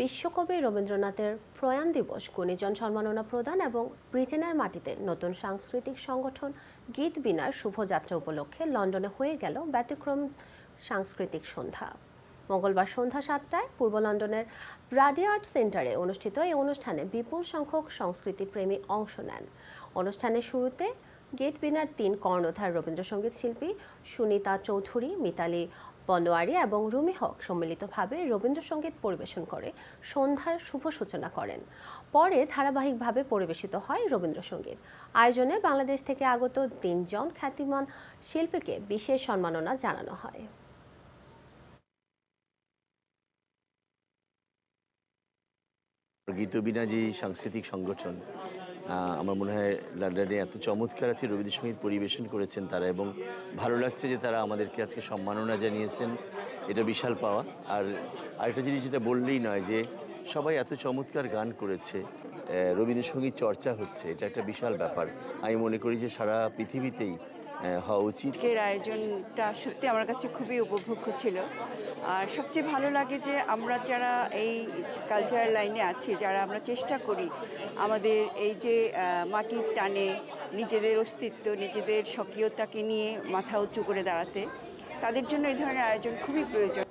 বিশ্বকবি রবীন্দ্রনাথের প্রয়াণ দিবস গুণীজন সম্মাননা প্রদান এবং ব্রিটেনের মাটিতে নতুন সাংস্কৃতিক সংগঠন গীত বিনার শুভযাত্রা উপলক্ষে লন্ডনে হয়ে গেল ব্যতিক্রম সাংস্কৃতিক সন্ধ্যা। মঙ্গলবার সন্ধ্যা সাতটায় পূর্ব লন্ডনের ব্রাডি আর্ট সেন্টারে অনুষ্ঠিত এই অনুষ্ঠানে বিপুল সংখ্যক সংস্কৃতিপ্রেমী অংশ নেন। অনুষ্ঠানের শুরুতে গীত বিনার তিন কর্ণধার রবীন্দ্রসঙ্গীত শিল্পী সুনিতা চৌধুরী, মিতালি বনোয়ারি এবং রুমি হক সম্মিলিতভাবে রবীন্দ্রসঙ্গীত পরিবেশন করে, সন্ধ্যার শুভ সূচনা করেন। পরে ধারাবাহিকভাবে পরিবেশিত হয় রবীন্দ্রসঙ্গীত। আয়োজনে বাংলাদেশ থেকে আগত তিনজন খ্যাতিমান শিল্পীকে বিশেষ সম্মাননা জানানো হয়। গীতবিনা যে সাংস্কৃতিক সংগঠন। আমার মনে হয় লন্ডনে এত চমৎকার আছে রবীন্দ্রসঙ্গীত পরিবেশন করেছেন তারা এবং ভালো লাগছে যে তারা আমাদেরকে আজকে সম্মাননা জানিয়েছেন। এটা বিশাল পাওয়া। আর আরেকটা জিনিস যেটা বললেই নয় যে সবাই এত চমৎকার গান করেছে রবীন্দ্রসঙ্গীত চর্চা হচ্ছে, এটা একটা বিশাল ব্যাপার। আমি মনে করি যে সারা পৃথিবীতেই হওয়া উচিত। আজকের আয়োজনটা সত্যি আমার কাছে খুবই উপভোগ্য ছিল। আর সবচেয়ে ভালো লাগে যে আমরা যারা এই কালচারাল লাইনে আছি, যারা আমরা চেষ্টা করি আমাদের এই যে মাটির টানে নিজেদের অস্তিত্ব, নিজেদের স্বকীয়তাকে নিয়ে মাথা উঁচু করে দাঁড়াতে, তাদের জন্য এই ধরনের আয়োজন খুবই প্রয়োজন।